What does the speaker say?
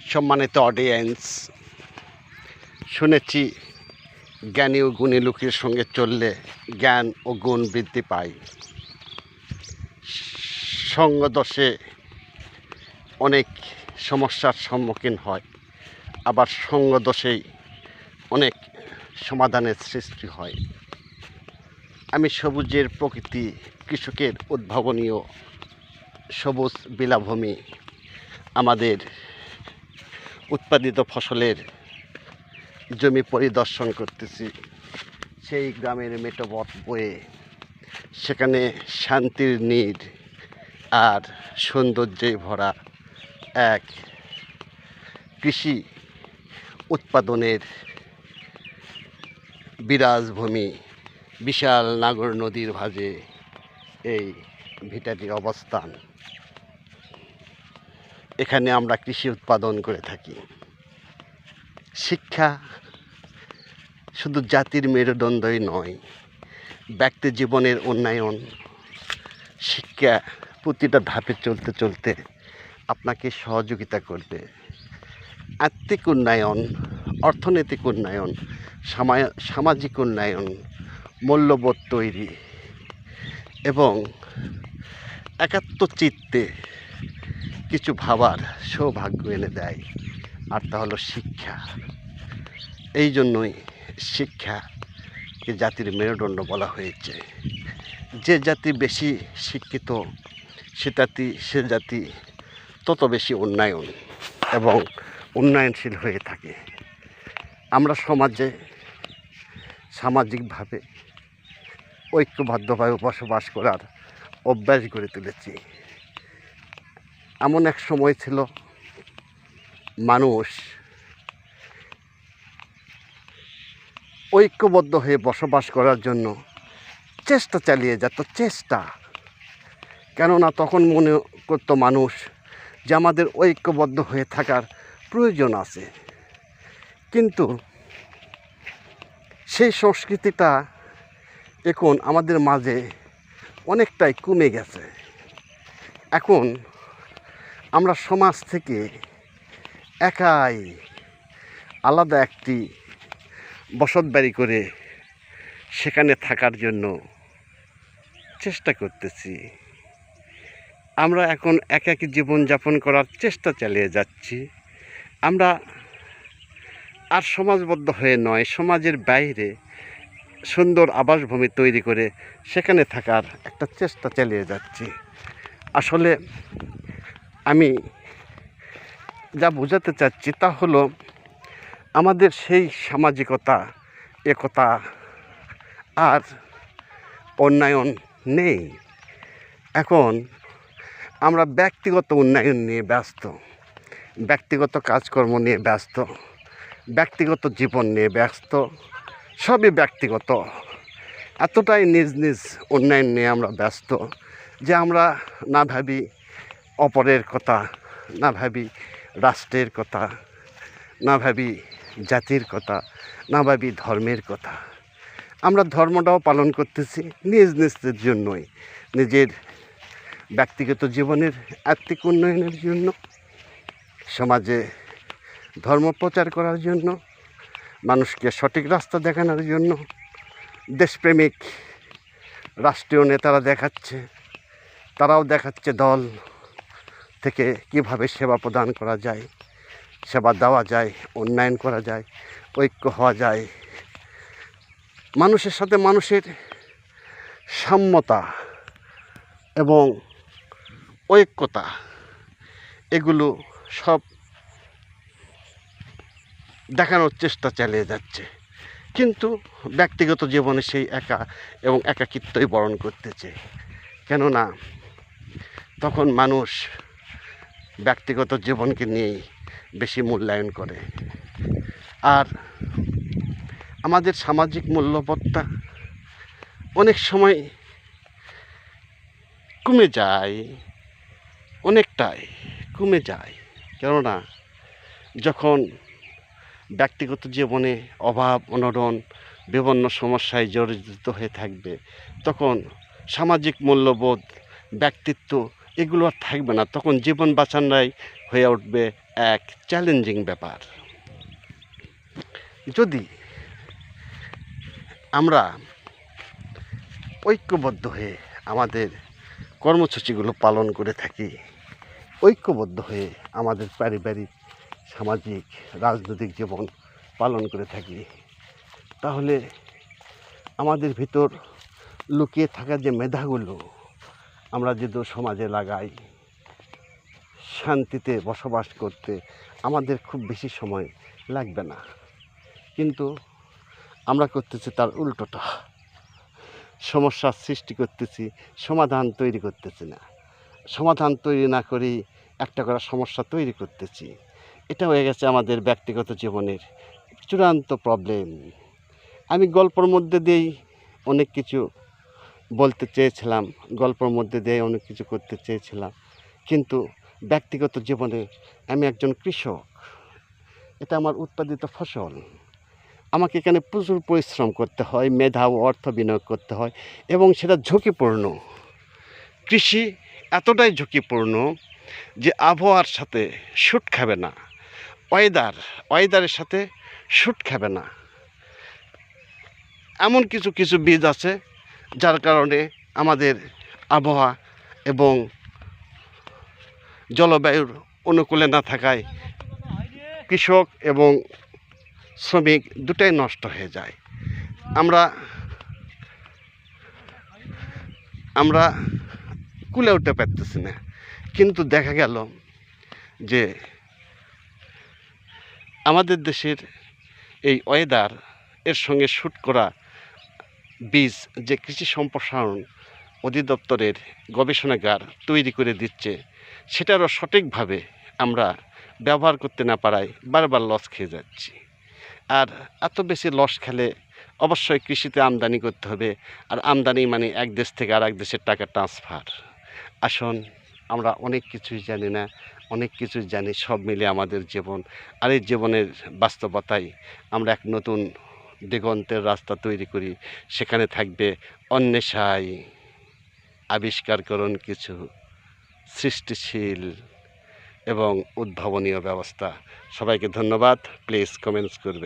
সম্মানিত অডিয়েন্স শুনেছি জ্ঞানী ও গুণী লোকের সঙ্গে চললে জ্ঞান ও গুণ বৃদ্ধি পায়। সঙ্গদোষে অনেক সমস্যার সম্মুখীন হয়, আবার সঙ্গদোষেই অনেক সমাধানের সৃষ্টি হয়। আমি সবুজের প্রকৃতি কৃষকের উদ্ভাবনীয় সবুজ বিলাভূমি আমাদের উৎপাদিত ফসলের জমি পরিদর্শন করতেছি। সেই গ্রামের মেটোপথ বয়ে সেখানে শান্তির নীড় আর সৌন্দর্যে ভরা এক কৃষি উৎপাদনের বিরাজভূমি বিশাল নাগর নদীর ভাঁজে এই ভিটাটির অবস্থান। এখানে আমরা কৃষি উৎপাদন করে থাকি। শিক্ষা শুধু জাতির মেরুদণ্ডই নয়, ব্যক্তি জীবনের উন্নয়ন, শিক্ষা প্রতিটা ধাপে চলতে চলতে আপনাকে সহযোগিতা করবে। আর্থিক উন্নয়ন, অর্থনৈতিক উন্নয়ন সামা- সামাজিক উন্নয়ন, মূল্যবোধ তৈরি এবং একাত্ম চিত্তে কিছু ভাবার সৌভাগ্য এনে দেয়। আর তা হলো শিক্ষা। এই জন্যই শিক্ষাকে জাতির মেরুদণ্ড বলা হয়েছে। যে জাতি বেশি শিক্ষিত, সে জাতি সে জাতি তত বেশি উন্নয়ন এবং উন্নয়নশীল হয়ে থাকে। আমরা সমাজে সামাজিকভাবে ঐক্যবদ্ধভাবে বসবাস করার অভ্যাস গড়ে তুলেছি। এমন এক সময় ছিল মানুষ ঐক্যবদ্ধ হয়ে বসবাস করার জন্য চেষ্টা চালিয়ে যেত, চেষ্টা। কেননা তখন মনে করতো মানুষ যে আমাদের ঐক্যবদ্ধ হয়ে থাকার প্রয়োজন আছে। কিন্তু সেই সংস্কৃতিটা এখন আমাদের মাঝে অনেকটাই কমে গেছে। এখন আমরা সমাজ থেকে একাই আলাদা একটি বসত বাড়ি করে সেখানে থাকার জন্য চেষ্টা করতেছি। আমরা এখন একাকী জীবনযাপন করার চেষ্টা চালিয়ে যাচ্ছি। আমরা আর সমাজবদ্ধ হয়ে নয়, সমাজের বাইরে সুন্দর আবাসভূমি তৈরি করে সেখানে থাকার একটা চেষ্টা চালিয়ে যাচ্ছি। আসলে আমি যা বোঝাতে চাচ্ছি তা হলো আমাদের সেই সামাজিকতা, একতা আর উন্নয়ন নেই। এখন আমরা ব্যক্তিগত উন্নয়ন নিয়ে ব্যস্ত, ব্যক্তিগত কাজকর্ম নিয়ে ব্যস্ত, ব্যক্তিগত জীবন নিয়ে ব্যস্ত, সবই ব্যক্তিগত। এতটাই নিজ নিজ উন্নয়ন নিয়ে আমরা ব্যস্ত যে আমরা না ভাবি অপরের কথা, না ভাবি রাষ্ট্রের কথা, না ভাবি জাতির কথা, না ভাবি ধর্মের কথা। আমরা ধর্মটাও পালন করতেছি নিজ নিজের জন্যই, নিজের ব্যক্তিগত জীবনের আর্থিক উন্নয়নের জন্য, সমাজে ধর্ম প্রচার করার জন্য, মানুষকে সঠিক রাস্তা দেখানোর জন্য, দেশপ্রেমিক রাষ্ট্রীয় নেতারা দেখাচ্ছে, তারাও দেখাচ্ছে দল থেকে কীভাবে সেবা প্রদান করা যায়, সেবা দেওয়া যায়, উন্নয়ন করা যায়, ঐক্য হওয়া যায়। মানুষের সাথে মানুষের সাম্যতা এবং ঐক্যতা, এগুলো সব দেখানোর চেষ্টা চালিয়ে যাচ্ছে। কিন্তু ব্যক্তিগত জীবনে সেই একা এবং একাকিত্বই বরণ করতেছে। কেননা তখন মানুষ ব্যক্তিগত জীবনকে নিয়েই বেশি মূল্যায়ন করে। আর আমাদের সামাজিক মূল্যবোধটা অনেক সময় কমে যায়, অনেকটাই কমে যায়। কেননা যখন ব্যক্তিগত জীবনে অভাব অনটন বিভিন্ন সমস্যায় জড়িত হয়ে থাকবে, তখন সামাজিক মূল্যবোধ, ব্যক্তিত্ব এগুলো আর থাকবে না। তখন জীবন বাঁচানোই হয়ে উঠবে এক চ্যালেঞ্জিং ব্যাপার। যদি আমরা ঐক্যবদ্ধ হয়ে আমাদের কর্মসূচিগুলো পালন করে থাকি, ঐক্যবদ্ধ হয়ে আমাদের পারিবারিক, সামাজিক, রাজনৈতিক জীবন পালন করে থাকি, তাহলে আমাদের ভিতর লুকিয়ে থাকা যে মেধাগুলো আমরা যদি সমাজে লাগাই, শান্তিতে বসবাস করতে আমাদের খুব বেশি সময় লাগবে না। কিন্তু আমরা করতেছি তার উল্টোটা। সমস্যার সৃষ্টি করতেছি, সমাধান তৈরি করতেছি না। সমাধান তৈরি না করেই একটা করে সমস্যা তৈরি করতেছি। এটা হয়ে গেছে আমাদের ব্যক্তিগত জীবনের চূড়ান্ত প্রবলেম আমি গল্পর মধ্যে দিয়েই অনেক কিছু বলতে চেয়েছিলাম, গল্পর মধ্যে দিয়ে অনেক কিছু করতে চেয়েছিলাম। কিন্তু ব্যক্তিগত জীবনে আমি একজন কৃষক। এটা আমার উৎপাদিত ফসল। আমাকে এখানে প্রচুর পরিশ্রম করতে হয়, মেধা ও অর্থ বিনিয়োগ করতে হয় এবং সেটা ঝুঁকিপূর্ণ। কৃষি এতটাই ঝুঁকিপূর্ণ যে আবহাওয়ার সাথে শুট খাবে না। ওয়েদার, ওয়েদারের সাথে শুট খাবে না। এমন কিছু কিছু বীজ আছে যার কারণে আমাদের আবহাওয়া এবং জলবায়ুর অনুকূলে না থাকায় কৃষক এবং শ্রমিক দুটাই নষ্ট হয়ে যায়। আমরা আমরা কুলে উঠতে পারতেছি না। কিন্তু দেখা গেল যে আমাদের দেশের এই ওয়েদার এর সঙ্গে শ্যুট করা বীজ যে কৃষি সম্প্রসারণ অধিদপ্তরের গবেষণাগার তৈরি করে দিচ্ছে, সেটারও সঠিকভাবে আমরা ব্যবহার করতে না পারায় বারবার লস খেয়ে যাচ্ছি। আর এত বেশি লস খেলে অবশ্যই কৃষিতে আমদানি করতে হবে, আর আমদানি মানে এক দেশ থেকে আর এক দেশের টাকা ট্রান্সফার আসুন, আমরা অনেক কিছুই জানি না, অনেক কিছু জানি, সব মিলে আমাদের জীবন, আর এই জীবনের বাস্তবতায় আমরা এক নতুন দিগন্তের রাস্তা তৈরি করি। সেখানে থাকবে অন্বেষায় আবিষ্কার করুন কিছু সৃষ্টিশীল এবং উদ্ভাবনীয় ব্যবস্থা। সবাইকে ধন্যবাদ। প্লিজ কমেন্টস করবে